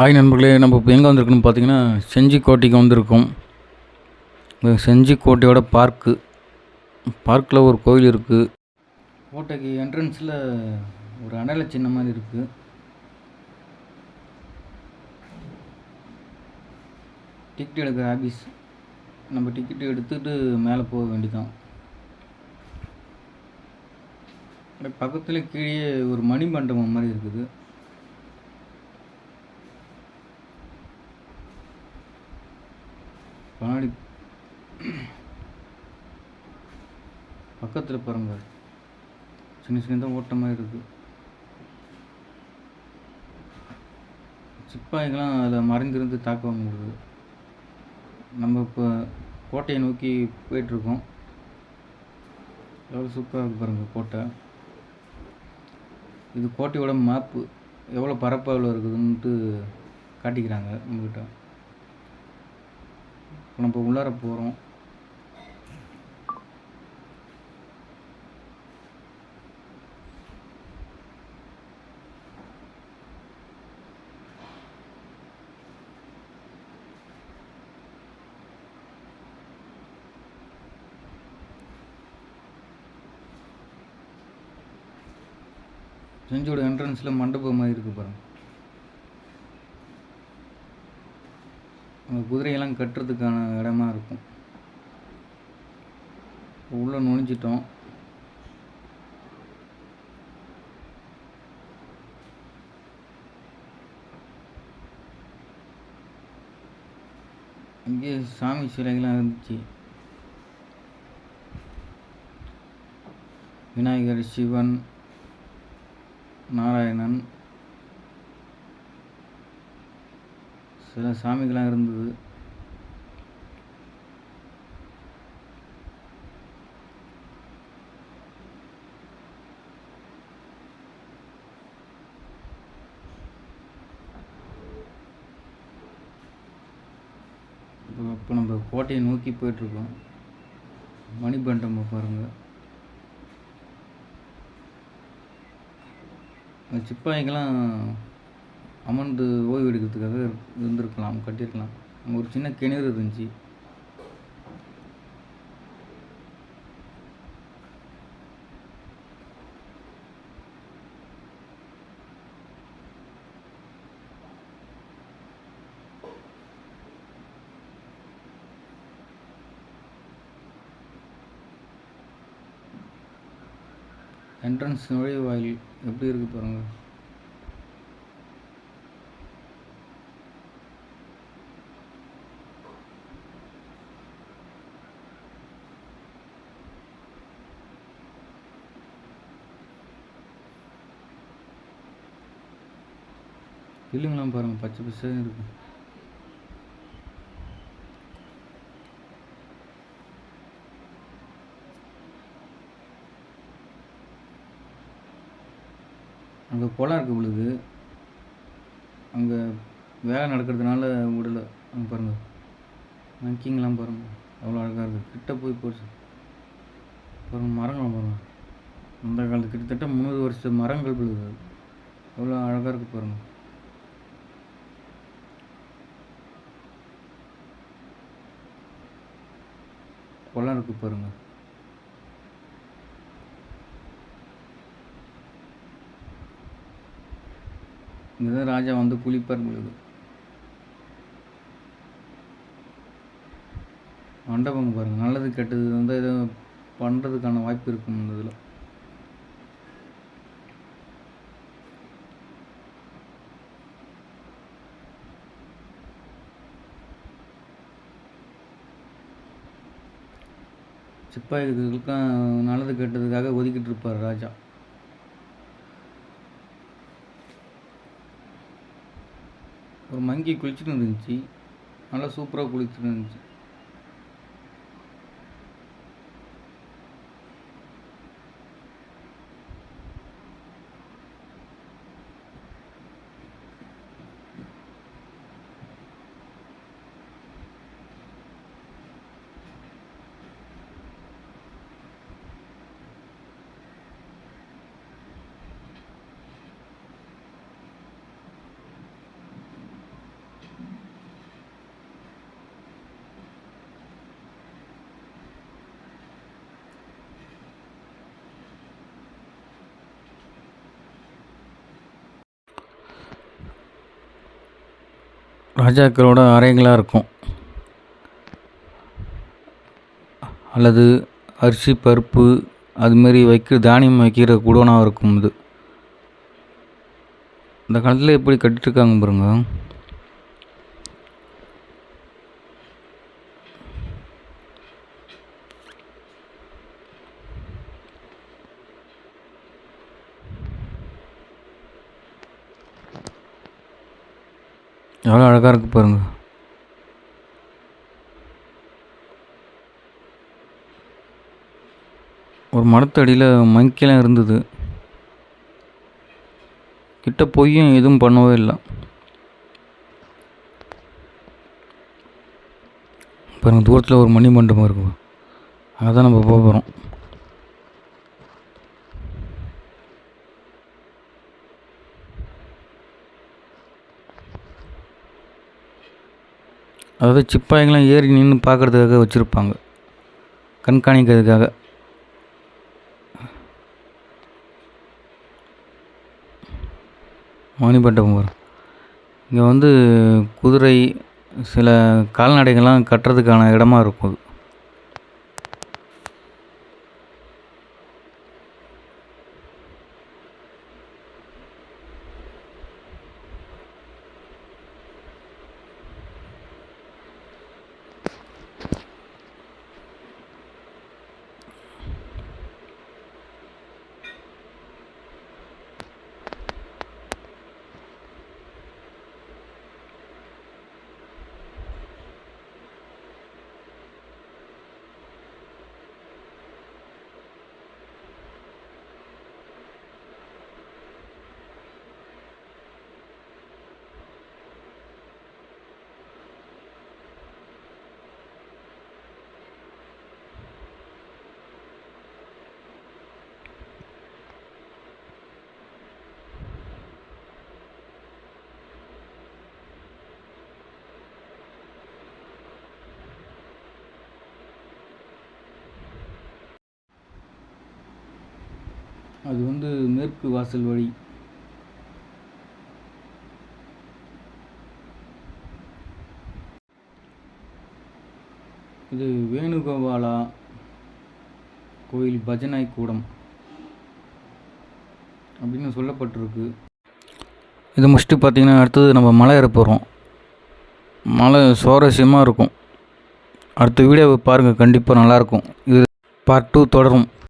ஆய் நண்பர்களே நம்ம இப்போ எங்கே வந்திருக்குன்னு பார்த்தீங்கன்னா செஞ்சிக்கோட்டைக்கு வந்திருக்கோம். செஞ்சி செஞ்சிக்கோட்டையோட பார்க்கு பார்க்கில் ஒரு கோயில் இருக்குது கோட்டைக்கு என்ட்ரன்ஸில் ஒரு அடையாள சின்ன மாதிரி இருக்குது டிக்கெட் எடுக்கிற ஆஃபீஸ் நம்ம டிக்கெட் எடுத்துகிட்டு மேலே போக வேண்டியதான் பக்கத்தில் கீழே ஒரு மணிமண்டபம் மாதிரி இருக்குது. கண்ணாடி பக்கத்தில் பாருங்க. சின்ன சின்னதாக ஓட்டமாக இருக்குது சிப்பாய்கள்லாம் அதில் மறைந்திருந்து தாக்க முடியுது நம்ம இப்போ கோட்டையை நோக்கி போயிட்டுருக்கோம். எவ்வளோ சூப்பராக இருக்குது பாருங்கள் கோட்டை. இது கோட்டையோட மேப்பு எவ்வளோ பரப்பளவில் இருக்குதுன்ட்டு காட்டிக்கிறாங்க நம்மக்கிட்ட இப்போ நம்ம உள்ளார போகிறோம் செஞ்சோட என்ட்ரன்ஸில் மண்டபம் மாதிரி இருக்குது பாருங்க. குதிரையெல்லாம் கட்டுறதுக்கான இடமா இருக்கும். உள்ளே நுழைஞ்சிட்டோம். இங்கே சாமி சிலைகள்லாம் இருந்துச்சு. விநாயகர் சிவன் நாராயணன் சில சாமிகள்லாம் இருந்தது. இப்போ இப்போ நம்ம கோட்டையை நோக்கி போயிட்டுருக்கோம். மணிபண்டம் பாருங்கள் அந்த சிப்பாய்க்கெல்லாம் அமர்ந்து ஓய்வு எடுக்கிறதுக்காக இருந்திருக்கலாம் கட்டியிருக்கலாம். அங்கே ஒரு சின்ன கிணறு இருந்துச்சு. என்ட்ரன்ஸ் நுழைவாயில் எப்படி இருக்கு பாருங்கள் பில்லுங்களாம் பாருங்கள் பச்சை பச்சையாக இருக்கும் அங்கே குளம் இருக்குது உங்களுக்கு அங்கே வேலை நடக்கிறதுனால விடல. அங்கே பாருங்கள் மங்கிங்லாம் பாருங்கள் அவ்வளோ அழகாக இருக்குது கிட்ட போய் போச்சு. பாருங்கள் மரங்கள் பாருங்கள் அந்த காலத்து கிட்டத்தட்ட முந்நூறு வருஷ மரங்கள் விழுது அவ்வளோ அழகாக இருக்குது பாருங்கள் குளம் இருக்குது பாருங்கள் இங்கே தான் ராஜா வந்து குளிப்பார் பொழுது. மண்டபம் பாருங்கள் நல்லது கெட்டது வந்து எதுவும் பண்ணுறதுக்கான வாய்ப்பு இருக்கும் இந்த இதில். சிப்பாய்களுக்கும் நல்லது கெட்டதுக்காக ஒதுக்கிட்டு இருப்பார் ராஜா. ஒரு மங்கி குளிச்சுட்டு இருந்துச்சு. நல்லா சூப்பராக குளிச்சுட்டு இருந்துச்சு. ராஜாக்களோட அறைங்களாக இருக்கும். அல்லது அரிசி பருப்பு அதுமாரி வைக்க தானியம் வைக்கிற குடோனாக இருக்கும் இது. இந்த காலத்தில் எப்படி கட்டிட்டுருக்காங்க பாருங்க. எவ்வளோ அழகாக இருக்குது பாருங்கள் ஒரு மரத்தடியில் மங்கிலாம் இருந்தது. கிட்ட போயும் எதுவும் பண்ணவே இல்லை. பாருங்கள் தூரத்தில் ஒரு மணி மண்டபம் இருக்கும் தான் நம்ம போக போகிறோம் அதாவது சிப்பாய்ங்களாம் ஏறி நின்று பார்க்குறதுக்காக வச்சுருப்பாங்க. கண்காணிக்கிறதுக்காக. மணிமண்டபம் வரும். இங்கே வந்து குதிரை சில கால்நடைகள்லாம் கட்டுறதுக்கான இடமா இருக்கும் அது. அது வந்து மேற்கு வாசல் வழி. இது வேணுகோபாலா கோயில் பஜனை கூடம் அப்படின்னு சொல்லப்பட்டிருக்கு. இது முடிச்சுட்டு பார்த்தீங்கன்னா அடுத்தது நம்ம மலை ஏற போகிறோம் மலை சுவாரஸ்யமாக இருக்கும். அடுத்த வீடியோவை பாருங்கள் கண்டிப்பாக நல்லாயிருக்கும் இது பார்ட் டூ தொடரும்.